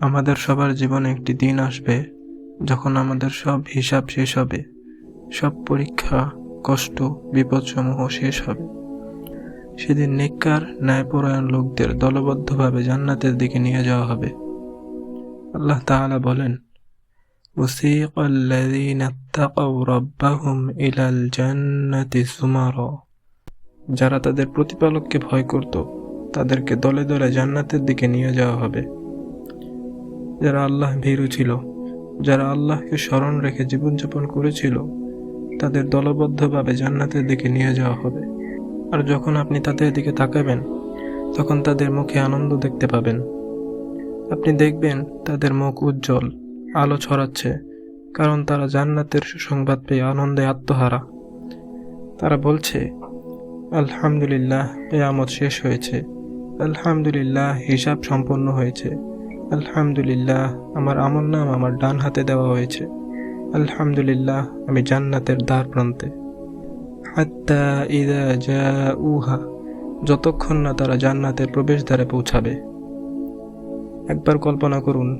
আমাদের সবার জীবনে একটি দিন আসবে যখন আমাদের সব হিসাব শেষ হবে সব পরীক্ষা কষ্ট বিপদসমূহ শেষ হবে সেদিন নেককার ন্যায়পরায়ণ লোকদের দলবদ্ধভাবে জান্নাতের দিকে নিয়ে যাওয়া হবে আল্লাহ তাআলা বলেন وسيق الذين اتقوا ربهم إلى الجنة زمرا যারা তাদের প্রতিপালককে ভয় করত তাদেরকে দলে দলে জান্নাতের দিকে নিয়ে যাওয়া হবে যারা আল্লাহ ভীরু ছিল, যারা আল্লাহকে স্মরণ রেখে জীবনযাপন করেছিল, তাদের দলবদ্ধভাবে জান্নাতের দিকে নিয়ে যাওয়া হবে। আর যখন আপনি তাদের দিকে তাকাবেন, তখন তাদের মুখে আনন্দ দেখতে পাবেন। আপনি দেখবেন তাদের মুখ উজ্জ্বল, আলো ছড়াচ্ছে, কারণ তারা জান্নাতের সুসংবাদ পেয়ে আনন্দে আত্মহারা। তারা বলছে, আলহামদুলিল্লাহ, কেয়ামত শেষ হয়েছে। আলহামদুলিল্লাহ, হিসাব সম্পন্ন হয়েছে। আলহামদুলিল্লাহ, আমার আমল নাম আমার ডান হাতে দেওয়া হয়েছে। আলহামদুলিল্লাহ, আমি জান্নাতের দ্বার প্রান্তে। হাত্তা ইদা উহা যতক্ষণ না তারা জান্নাতের প্রবেশদ্বারে পৌঁছাবে। একবার কল্পনা করুন,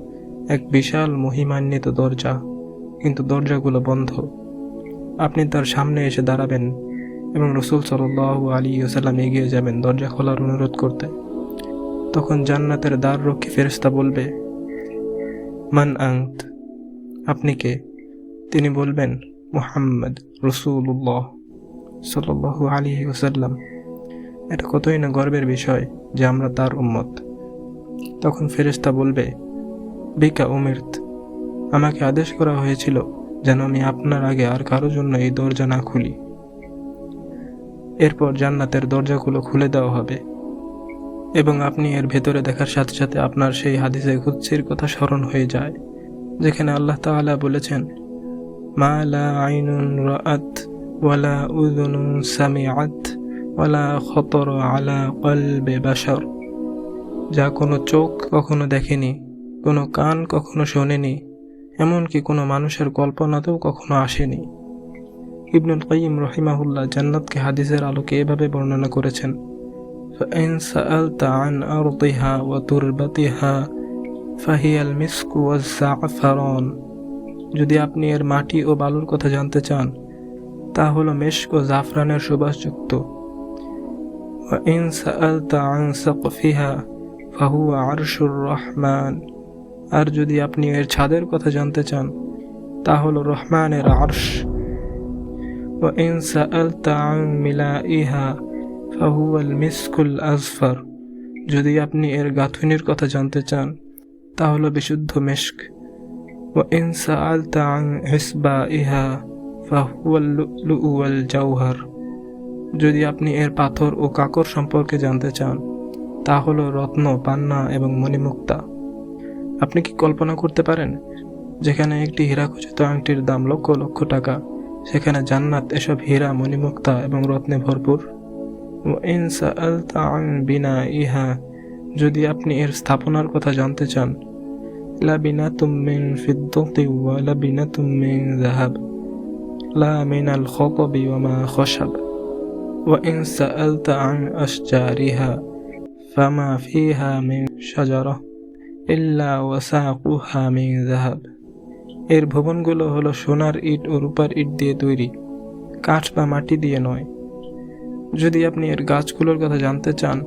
এক বিশাল মহিমান্বিত দরজা, কিন্তু দরজাগুলো বন্ধ। আপনি তার সামনে এসে দাঁড়াবেন এবং রসুল সাল্লাহ আলী ওসাল্লাম এগিয়ে যাবেন দরজা খোলার অনুরোধ করতে। তখন জান্নাতের দ্বার রক্ষী ফেরেস্তা বলবে, মান আংত আপনি কে? তিনি বলবেন, মুহাম্মদ রসুল্লাহ সাল্লাহ আলী ওসাল্লাম এটা কতই না গর্বের বিষয় যে আমরা তার উম্মত। তখন ফেরেস্তা বলবে, বিকা উমির্ত, আমাকে আদেশ করা হয়েছিল যেন আমি আপনার আগে আর কারও জন্য এই দরজা না খুলি। এরপর জান্নাতের দরজাগুলো খুলে দেওয়া হবে। এবং আপনি এর ভেতরে দেখার সাথে সাথে আপনার সেই হাদিসে কুৎসির কথা স্মরণ হয়ে যায়, যেখানে আল্লাহ তাআলা বলেছেন, মা আইনুন রাআত ওয়ালা উযুনুন সামিআত ওয়ালা খতর আলা কলবে বাশার। যা কোনো চোখ কখনো দেখেনি, কোনো কান কখনো শোনেনি, এমনকি কোনো মানুষের কল্পনাতেও কখনো আসেনি। ইবনুল কাইম রহিমাহুল্লাহ জান্নাতকে হাদিসের আলোকে এভাবে বর্ণনা করেছেন فإن سألت عن أرضها وتربتها فهي المسك والزعفران যদি আপনি এর মাটি ও বালুর কথা জানতে চান তা হলো মেশক ও জাফরানের সুবাসযুক্ত وإن سألت عن سقفها فهو عرش الرحمن আর যদি আপনি এর ছাদের কথা জানতে চান তা হলো রহমানের আরশ وإن سألت عن ملائها ফাহুয়াল মিসকুল আজফার। যদি আপনি এর গাঁথুনির কথা জানতে চান তা হলো বিশুদ্ধ মেশক। ও ইনসা আল তাং হিসবা ইহা ফাহুয়াল জাউহার যদি আপনি এর পাথর ও কাকর সম্পর্কে জানতে চান, তা হলো রত্ন, পান্না এবং মণিমুক্তা। আপনি কি কল্পনা করতে পারেন, যেখানে একটি হীরাখচিত আংটির দাম লক্ষ লক্ষ টাকা, সেখানে জান্নাত এসব হীরা, মণিমুক্তা এবং রত্নে ভরপুর? ও ইনসা আল বিনা ইহা যদি আপনি এর স্থাপনার কথা জানতে চান লা বিনা তুমিং ফিদ্দতি ওয়া লা বিনা তুমিং জাহাব লা মিন আল খকবি ওয়া মা খশাব ওয়া ইনসা আল তাং আশজারিহা ফামা ফিহা মিন শাজারা ইল্লা ওয়াসাকুহা মিন জাহাব এর ভবনগুলো হলো সোনার ইট ও রূপার ইট দিয়ে তৈরি, কাঠ বা মাটি দিয়ে নয়। যদি আপনি এর গাছগুলোর কথা জানতে চান,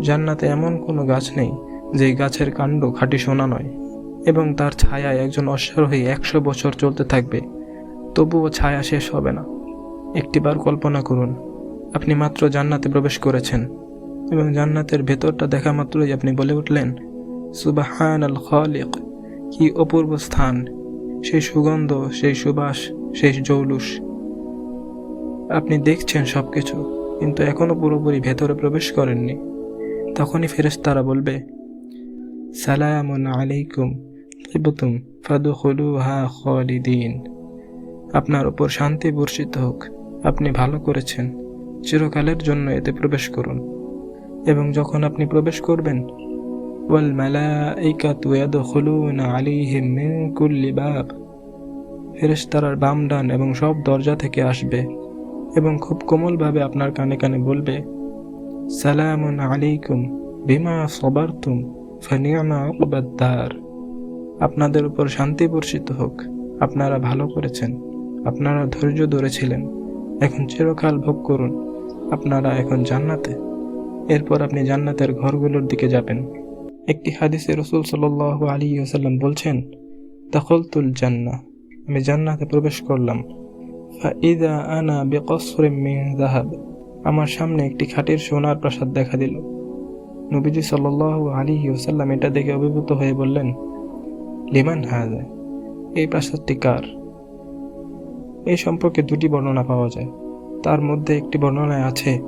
জান্নাতে এমন কোনো গাছ নেই যে গাছের কাণ্ড খাঁটি সোনা নয় এবং তার ছায়ায় একজন অশ্বারোহী একশো বছর চলতে থাকবে। তবুও ছায়া শেষ হবে না। একটিবার কল্পনা করুন, আপনি মাত্র জান্নাতে প্রবেশ করেছেন এবং জান্নাতের ভেতরটা দেখা মাত্রই আপনি বলে উঠলেন সুবাহান আল খালিক, কি অপূর্ব স্থান। সেই সুগন্ধ, সেই সুবাস, সেই জৌলুস। আপনি দেখছেন সব কিছু কিন্তু এখনও পুরোপুরি ভেতরে প্রবেশ করেননি। তখনই ফেরেশতারা বলবে, সালামুন আলাইকুম তিবতুম ফাদুখুলুহা খালিদিন। আপনার উপর শান্তি বর্ষিত হোক, আপনি ভালো করেছেন, চিরকালের জন্য এতে প্রবেশ করুন। এবং যখন আপনি প্রবেশ করবেন, ওয়াল মালাইকাতু ইয়াদখুলুনা আলাইহিম মিন কুল্লি বাব। ফেরেশতারার বাম ডান এবং সব দরজা থেকে আসবে। এবং খুব কোমলভাবে আপনার কানে কানে বলবে, সালামুন আলাইকুম, বিমা সবারতুম ফানিয়ামা উকবাদ্দার আপনাদের উপর শান্তি বর্ষিত হোক, আপনারা ভালো করেছেন, আপনারা ধৈর্য ধরেছিলেন, এখন চিরকাল ভোগ করুন, আপনারা এখন জান্নাতে। এরপর আপনি জান্নাতের ঘরগুলোর দিকে যাবেন। একটি হাদিসে রসুল সাল আলী ওসাল্লাম বলছেন, দখলতুল জান্না আমি জান্নাতে প্রবেশ করলাম। আনা মিন জাহাব আমার সামনে একটি খাটের সোনার প্রাসাদ দেখা দিল। নবীজি সাল আলী ওসাল্লাম এটা দেখে অভিভূত হয়ে বললেন, লিমান হাজা এই প্রাসাদটি কার? এই সম্পর্কে দুটি বর্ণনা পাওয়া যায়। তার মধ্যে একটি বর্ণনায় আছে,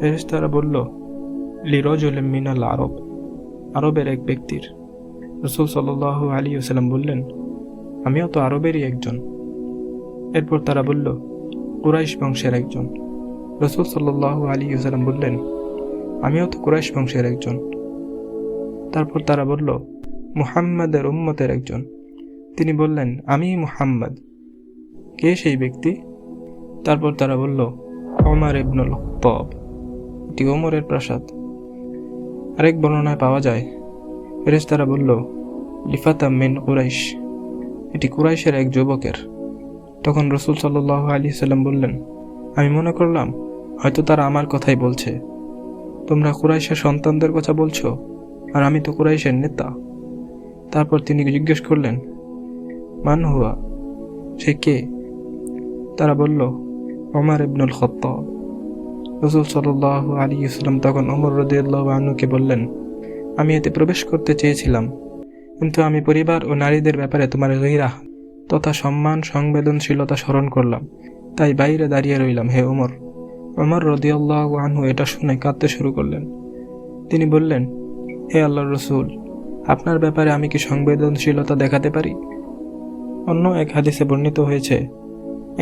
ফেরেশতারা বলল লিরজুল মিনাল আরব। আরবের এক ব্যক্তির। রসুল সাল আলী ওসাল্লাম বললেন, আমিও তো আরবেরই একজন। এরপর তারা বলল, কুরাইশ বংশের একজন। রসুল সাল্লাহ আলী ওসাল্লাম বললেন, আমিও তো কুরাইশ বংশের একজন। তারপর তারা বলল, মুহাম্মাদের উম্মতের একজন। তিনি বললেন, আমি মুহাম্মদ। কে সেই ব্যক্তি? তারপর তারা বলল, ওমর ইবনুল তব এটি ওমরের প্রাসাদ। আরেক বর্ণনায় পাওয়া যায়, ফেরেশতারা বলল লিফাতা মিন কুরাইশ। এটি কুরাইশের এক যুবকের। তখন রসুল সাল্লাহ আলী সাল্লাম বললেন, আমি মনে করলাম, হয়তো তারা আমার কথাই বলছে। তোমরা কুরাইশের সন্তানদের কথা বলছো, আর আমি তো কুরাইশের নেতা। তারপর তিনি জিজ্ঞেস করলেন, মান হুয়া? সে কে? তারা বলল, ওমর ইবনুল খত্তাব। রসুল সাল্লাহ আলী ইসলাম তখন ওমর রদিয়াল্লাহ আনুকে বললেন, আমি এতে প্রবেশ করতে চেয়েছিলাম, কিন্তু আমি পরিবার ও নারীদের ব্যাপারে তোমার গহিরা তথা সম্মান, সংবেদনশীলতা স্মরণ করলাম। তাই বাইরে দাঁড়িয়ে রইলাম, হে ওমর। ওমর রদিয়াল্লাহ আনহু এটা শুনে কাঁদতে শুরু করলেন। তিনি বললেন, হে আল্লাহ রসুল, আপনার ব্যাপারে আমি কি সংবেদনশীলতা দেখাতে পারি? অন্য এক হাদিসে বর্ণিত হয়েছে,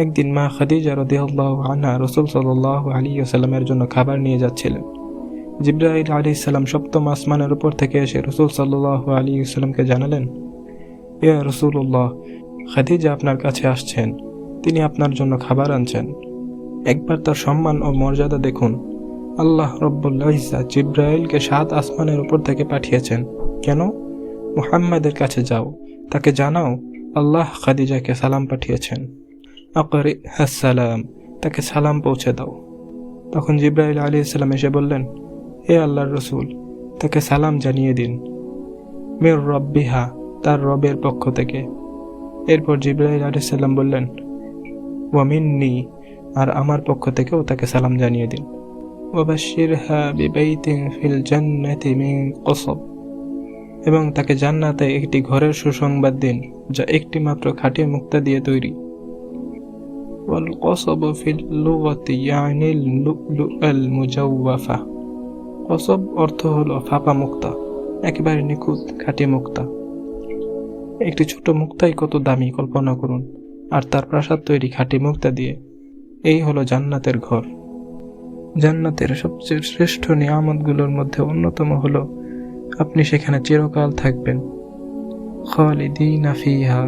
একদিন মা খাদিজা রদিয়াল্লাহ আনহা রসুল সাল্লাহ আলী আসাল্লামের জন্য খাবার নিয়ে যাচ্ছিলেন। জিব্রাহিল আলী ইসলাম সপ্তম আসমানের উপর থেকে এসে রসুল সাল্লাহ আলী ইসলামকে জানালেন, ইয়া রসুল্লাহ খাদিজা আপনার কাছে আসছেন। তিনি আপনার জন্য খাবার আনছেন। একবার তার সম্মান ও মর্যাদা দেখুন। আল্লাহ রব্বুল্লাহ ইসা জিব্রাইলকে সাত আসমানের উপর থেকে পাঠিয়েছেন। কেন? মুহাম্মাদের কাছে যাও। তাকে জানাও, আল্লাহ খাদিজাকে সালাম পাঠিয়েছেন। আকরি হাসালাম তাকে সালাম পৌঁছে দাও। তখন জিব্রাইল আলী ইসলাম এসে বললেন হে আল্লাহর রসুল, তাকে সালাম জানিয়ে দিন। মের রব্বিহা, তার রবের পক্ষ থেকে। এরপর জিব্রাইল আলী সাল্লাম বললেন ওয়ামিন্নি আর আমার পক্ষ থেকেও তাকে সালাম জানিয়ে দিন ওবাশিরহা বিবাইতিন ফিল জান্নাতি মিন কসব এবং তাকে জান্নাতে একটি ঘরের সুসংবাদ দিন যা একটি মাত্র খাঁটি মুক্তা দিয়ে তৈরি والقصب في اللغة يعني اللؤلؤ المجوفة কসব অর্থ হলো ফাঁপা মুক্তা একেবারে নিখুঁত খাঁটি মুক্তা একটি ছোট মুক্তাই কত দামি, কল্পনা করুন। আর তার প্রাসাদ তৈরি খাঁটি মুক্তা দিয়ে। এই হলো জান্নাতের ঘর। জান্নাতের সবচেয়ে শ্রেষ্ঠ নিয়ামতগুলোর মধ্যে অন্যতম হল, আপনি সেখানে চিরকাল থাকবেন। খালিদিন ফিহা।